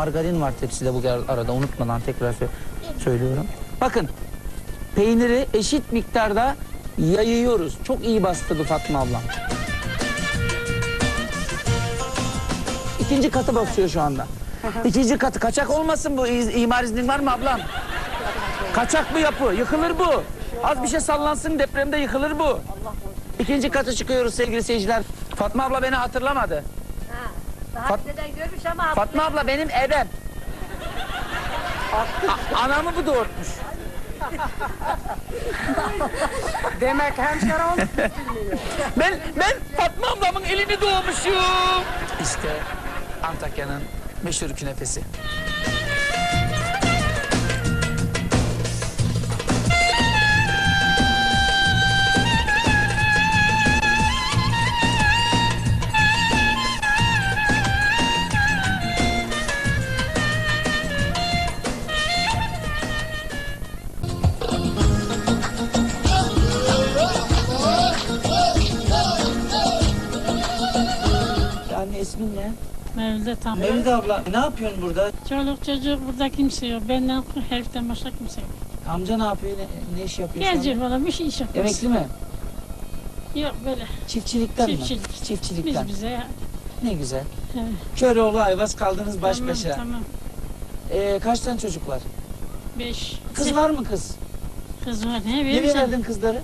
Margarin var tepside bu arada unutmadan tekrar sö- söylüyorum. Bakın peyniri eşit miktarda yayıyoruz. Çok iyi bastırdı Fatma ablam. İkinci katı basıyor şu anda. İkinci katı. Kaçak olmasın bu. İz- imar iznin var mı ablam? Kaçak bu yapı. Yıkılır bu. Az bir şey sallansın depremde yıkılır bu. İkinci katı çıkıyoruz sevgili seyirciler. Fatma abla beni hatırlamadı. Daha Fat- önceden görmüş ama Fatma abla benim ebem. A- anamı bu doğurtmuş. demek hemşire olmuş. Ben ben Fatma ablamın elini doğmuşum. İşte Antakya'nın meşhur künefesi. Tam. Mevlid abla ne yapıyorsun burada? Çoluk çocuk burada kimse yok. Benden heriften başka kimse yok. Amca ne yapıyor? Ne, ne iş yapıyor? Gelecek valla bir şey iş yapmaz. Emekli mi? Yok böyle. Çiftçilikten mi? Çiftçilik. Çiftçilikten. Biz bize ya. Ne güzel. Evet. Köroğlu Ayvaz kaldınız baş tamam, başa. Tamam. Ee, kaç tane çocuk var? Beş. Kız var mı kız? Kız var. Ne verirsen. verdin kızları?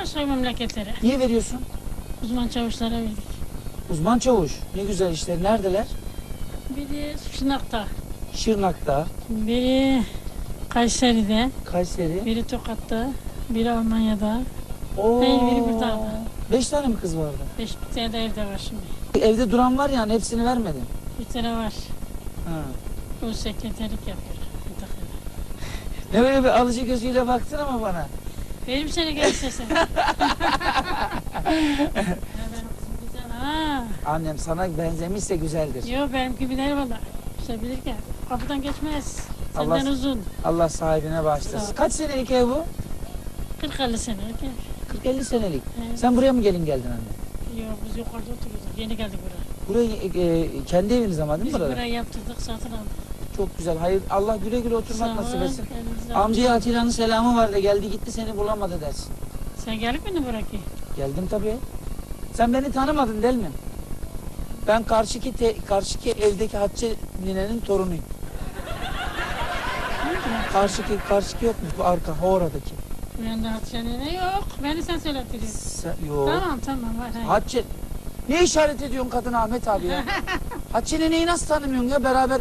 Başka memleketlere. Niye veriyorsun? Uzman çavuşlara verdik. Uzman çavuş. Ne güzel işler. Neredeler? Biri Şırnak'ta. Şırnak'ta, Biri Kayseri'de. Kayseri. Biri Tokat'ta. Biri Almanya'da. Oo. Hayır, biri burada. Beş tane mi kız vardı? Beş bir tane de evde var şimdi. Evde duran var yani hepsini vermedin. Bir tane var. Ha. O sekreterlik yapıyor. Ne böyle bir alıcı gözüyle baktın ama bana. Benim seni gel sesini. Ya benim kızım güzel ha. Annem sana benzemişse güzeldir. Yok benimki bilir valla. İşte bilir ki. Kapıdan geçmez. Senden Allah- uzun. Allah sahibine bağışlasın. Kaç senelik ev bu? 40-50 senelik ev. 40-50 senelik. Evet. Sen buraya mı gelin geldin anne? Yok biz yukarıda oturuyoruz. Yeni geldik buraya. Burayı e, kendi eviniz ama değil mi Biz burada? burayı yaptırdık satın aldık. Çok güzel. Hayır Allah güle güle oturmak Sağ nasip etsin. Amcaya Atilla'nın selamı vardı. Geldi gitti seni bulamadı dersin. Sen gelip mi buraya? Geldim tabii. Sen beni tanımadın değil mi? Ben karşıki te- karşıki evdeki Hatice ninenin torunuyum. Karşıki karşıki yok mu? Bu arka oradaki. Bu yanda Hatice'nin ne yok. Beni sen söylettirdin. Sen, yok. Tamam tamam var. hayır. Hatice ne işaret ediyorsun kadın Ahmet abi ya? Hatice nineyi nasıl tanımıyorsun ya? Beraber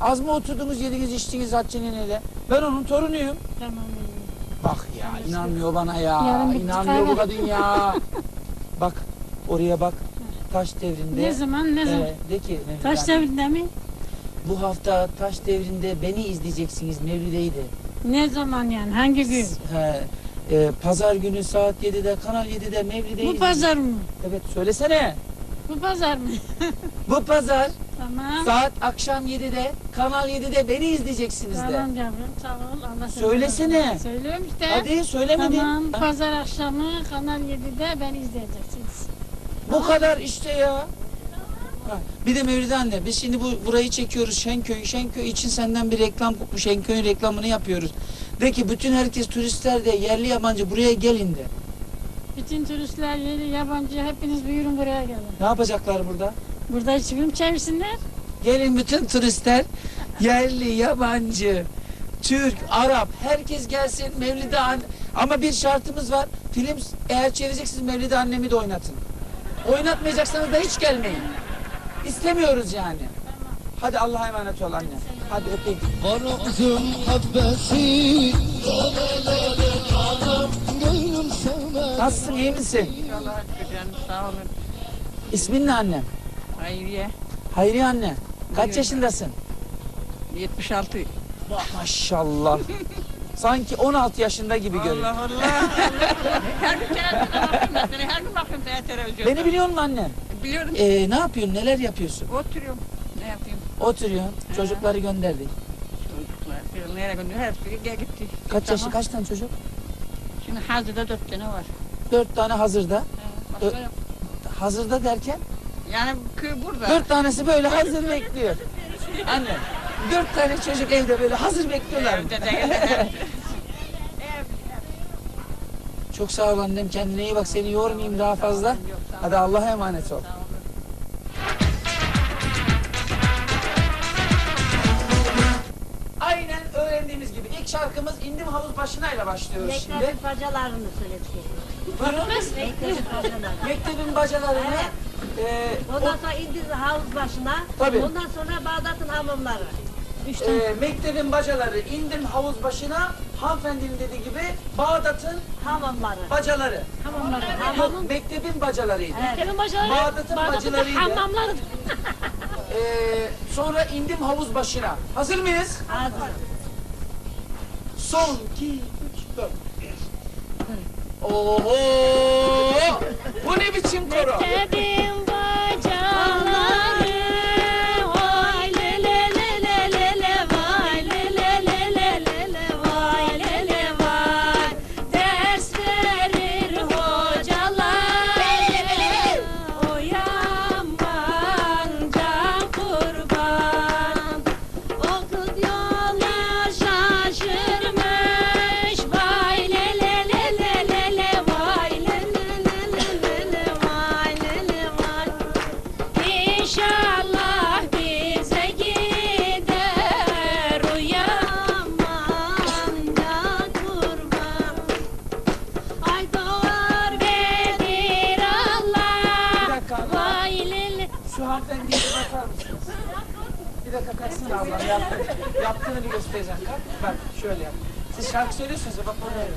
az mı oturdunuz yediniz içtiniz Hatice nineyle? Ben onun torunuyum. Tamam. Bak ya inanmıyor bana ya. Yarın İnanmıyor bu kadın ya. bak oraya bak. Taş devrinde. Ne zaman ne zaman? Ee, de ki Mevlüt Taş devrinde mi? Bu hafta taş devrinde beni izleyeceksiniz Mevlüde'ydi. Ne zaman yani? Hangi gün? He, e, pazar günü saat 7'de Kanal 7'de Mevlüde'yi Bu pazar mı? Evet söylesene. Bu pazar mı? Bu pazar tamam. saat akşam 7'de Kanal 7'de beni izleyeceksiniz de. Tamam yavrum sağ ol. Allah Söylesene. Söylüyorum işte. Hadi söylemedin. Tamam. Pazar akşamı Kanal 7'de beni izleyeceksiniz. Bu kadar işte ya. Ha, Bir de Mevlide anne biz şimdi bu burayı çekiyoruz Şenköy. Şenköy için senden bir reklam kopmuş. Şenköy'ün reklamını yapıyoruz. De ki bütün herkes turistler de yerli yabancı buraya gelin de. Bütün turistler, yeri, yabancı hepiniz buyurun buraya gelin. Ne yapacaklar burada? Burada film çevirsinler. Gelin bütün turistler yerli, yabancı, Türk, Arap herkes gelsin Mevlide anne. Ama bir şartımız var. Film eğer çevireceksiniz Mevlide annemi de oynatın. Oynatmayacaksanız da hiç gelmeyin. İstemiyoruz yani. Hadi Allah'a emanet ol anne. Hadi öpeyim. Varızım habbesi Gönlüm sevmez Nasılsın iyi misin? Allah canım sağ olun. İsmin ne annem? Hayriye Hayriye anne. Kaç Buyurun. yaşındasın? 76. Maşallah. Sanki 16 yaşında gibi görünüyor. Allah Allah. her gün televizyona bakıyorum ben seni. Her gün bakıyorum ben televizyona. Beni biliyor musun annem? Biliyorum. Ee, ne yapıyorsun? Neler yapıyorsun? Oturuyorum. Ne yapayım? Oturuyorsun. Çocukları gönderdik. Çocuklar. Nereye gönderiyor? Hepsi gel gitti. Kaç yaşı? Tamam. Kaç tane çocuk? Şimdi hazırda dört tane var. Dört tane hazırda. Ha, Başka yok. Hazırda derken Yani köy burada. dört tanesi böyle hazır bekliyor. Anne. Dört tane çocuk evde böyle hazır bekliyorlar. Evde de evde. Çok sağ ol annem. Kendine iyi bak. Seni yormayayım daha fazla. Hadi Allah'a emanet ol. Aynen öğrendiğimiz gibi ilk şarkımız indim havuz başınayla başlıyoruz şimdi. Mektebin bacalarını söyledik. Buyurun. Mektebin bacalarını. Mektebin bacalarını e, Ondan sonra indiz havuz başına. Tabii. Ondan sonra Bağdat'ın hamamları. O, e, mektebin bacaları indim havuz başına hanımefendinin dediği gibi Bağdat'ın hamamları. bacaları. Hamamları. Yok mektebin bacalarıydı. Mektebin bacaları. Bağdat'ın bacılarıydı. Hamamları. E, sonra indim havuz başına. Hazır mıyız? Hazır. Son, iki, üç, dört. Oho! Bu ne biçim koro? Mektebin ablam yaptı. Yaptığını bir göstereceğim. Kalk. Bak şöyle yap. Siz şarkı söylüyorsunuz ya bak orada. öyle.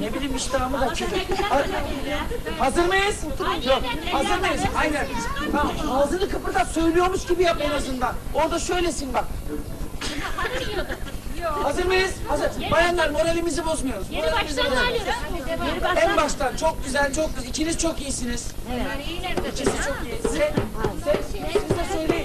Ne bileyim iştahımı da çocuk. Hazır mıyız? Yok. Hazır mıyız? Aynen. Tamam. Ağzını kıpırdat söylüyormuş gibi yap en azından. Orada şöylesin bak. Hazır mıyız? Hazır. Bayanlar moralimizi bozmuyoruz. Yeni Moralimizi baştan bozmuyoruz. alıyoruz. En baştan çok güzel, çok güzel. İkiniz çok iyisiniz. İkisi çok iyi. Sen, sen, siz de söyleyin.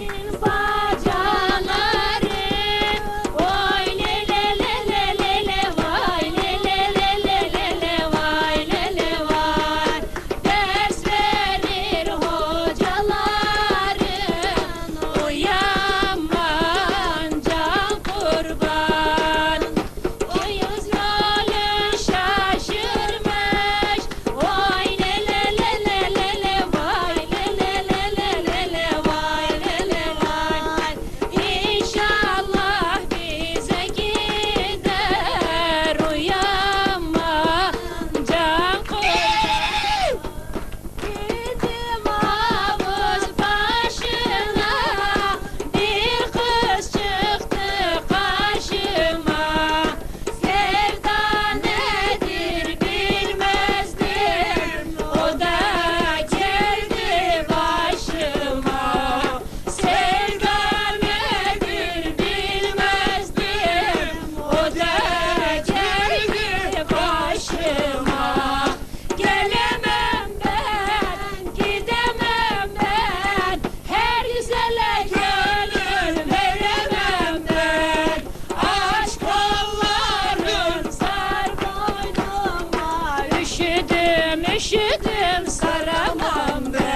Üşüdüm saramam ben